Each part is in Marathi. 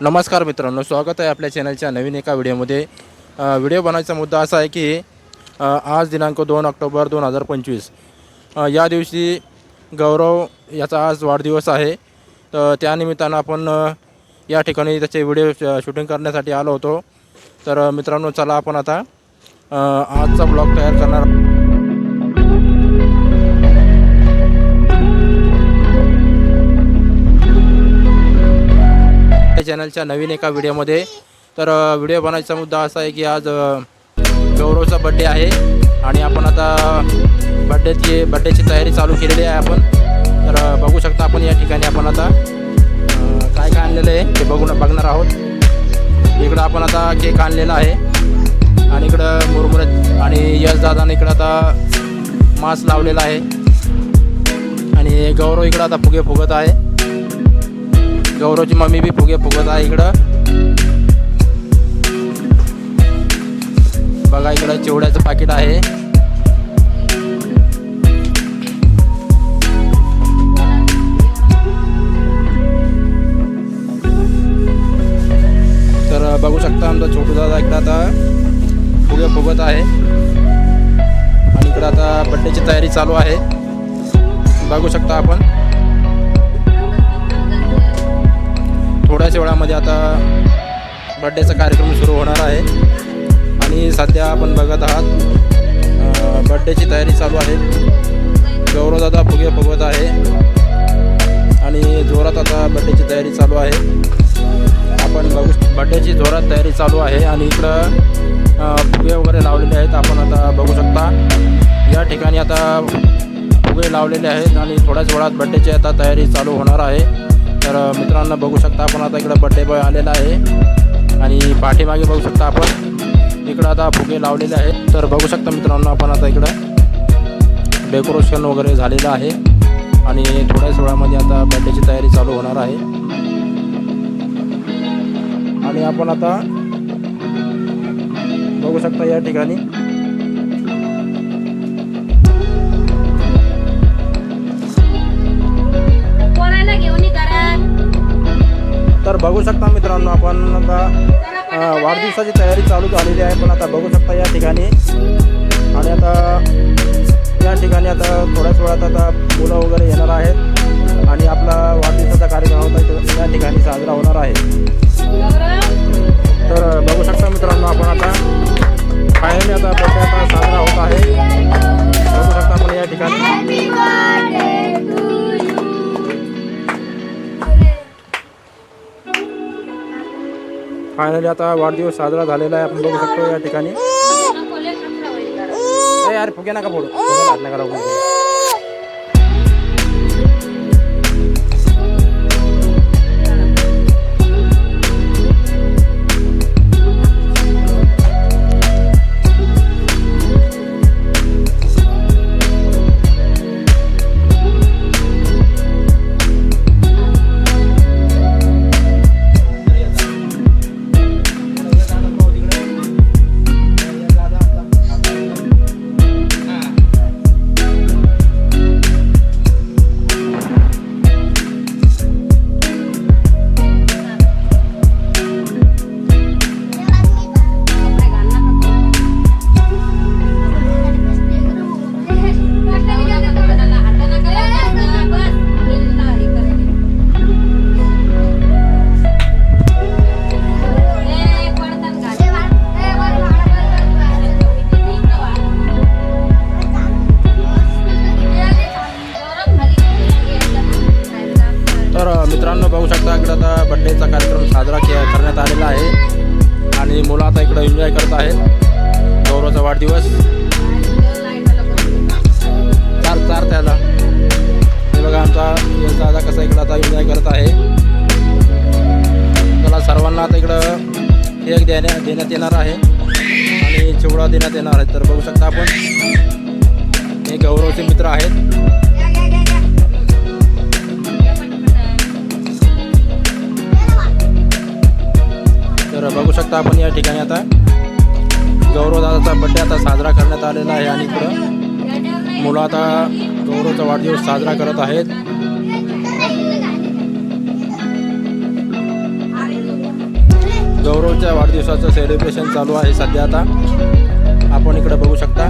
नमस्कार मित्रांनो स्वागत आहे आपल्या चॅनलच्या नवीन एका व्हिडिओमध्ये व्हिडिओ बनवायचा मुद्दा असा आहे की आज दिनांक दोन ऑक्टोबर दोन हजार पंचवीस. या दिवशी गौरव याचा आज वाढदिवस आहे. तर त्यानिमित्तानं आपण या ठिकाणी त्याचे व्हिडिओ श- शूटिंग करण्यासाठी आलो होतो. तर मित्रांनो चला आपण आता आजचा ब्लॉग तयार करणार चॅनलच्या नवीन एका व्हिडिओमध्ये तर व्हिडिओ बनवायचा मुद्दा असा आहे की आज गौरवचा बड्डे आहे. आणि आपण आता बड्डेची बड्डेची तयारी चालू केलेली आहे आपण. तर बघू शकता आपण या ठिकाणी आपण आता काय काय आणलेलं आहे ते बघून बघणार आहोत. इकडं आपण आता केक आणलेला आहे. आणि इकडं मुरमुरे आणि यश दादाने इकडं आता मास्क लावलेला आहे. आणि गौरव इकडं आता फुगे फुगत आहे. गौरवची मम्मी बी फुगे फुगत आहे इकडं. बघा इकडं चिवड्याचं पाकिट आहे. तर बघू शकता आमचा छोटू दादा इकडं आता फुगे फुगत आहे. आणि इकडं आता बड्डेची तयारी चालू आहे. बघू शकता आपण. थोड्याच वेळामध्ये आता बड्डेचा कार्यक्रम सुरू होणार आहे. आणि सध्या आपण बघत आहात बड्डेची तयारी चालू आहे. गौरवदादा फुगे फुगवत आहे. आणि जोरात आता बड्डेची तयारी चालू आहे. आपण बघू बड्डेची जोरात तयारी चालू आहे आणि इकडं फुगे वगैरे लावलेले आहेत. आपण आता बघू शकता. या ठिकाणी आता फुगे लावलेले आहेत आणि थोड्याच वेळात बड्डेची आता तयारी चालू होणार आहे. तर मित्रांना मित्रांनो बघू शकता आपण आता इकडं बड्डे बॉय आलेला आहे. आणि पाठीमागे बघू शकता आपण इकडं आता फुगे लावलेले आहेत. तर बघू शकता मित्रांनो आपण आता इकडं डेकोरेशन वगैरे झालेलं आहे. आणि थोड्याच वेळामध्ये आता बड्डेची तयारी चालू होणार आहे. आणि आपण आता बघू शकता या ठिकाणी बघू शकता मित्रांनो आपण आता वाढदिवसाची तयारी चालू झालेली आहे पण आता बघू शकता या ठिकाणी. आणि आता या ठिकाणी आता थोड्याच वेळात आता मुलं वगैरे येणार आहेत. आणि आपला फायनली आता वाढदिवस साजरा झालेला आहे आपण बघू शकतो या ठिकाणी. यार फुगे नका फोडू. नका इकडं आता बड्डेचा कार्यक्रम साजरा के करण्यात आलेला आहे. आणि मुलं आता इकडं एन्जॉय करत आहेत. गौरवचा वाढदिवस. चार चार त्याला. हे बघा आमचा यश दादा कसा इकडं आता एन्जॉय करत आहे. त्याला सर्वांना आता इकडं केक देण्या देण्यात येणार आहे. आणि चिवडा देण्यात येणार आहे. तर बघू शकता आपण. हे गौरवचे मित्र आहेत. तर बघू शकता आपण या ठिकाणी आता. गौरवदादाचा बड्डे आता साजरा करण्यात आलेला आहे आणि इकडं मुलं आता गौरवचा वाढदिवस साजरा करत आहेत. गौरवच्या वाढदिवसाचं सेलिब्रेशन चालू आहे सध्या आता. आपण इकडं बघू शकता.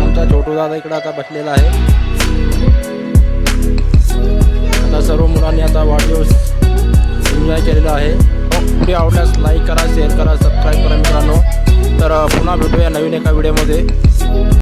आमचा छोटू दादा इकडं आता बसलेला आहे. व्हिडिओ आवडल्यास लाईक करा शेअर करा सबस्क्राईब करा मित्रांनो. तर पुन्हा भेटूया नवीन एका व्हिडिओमध्ये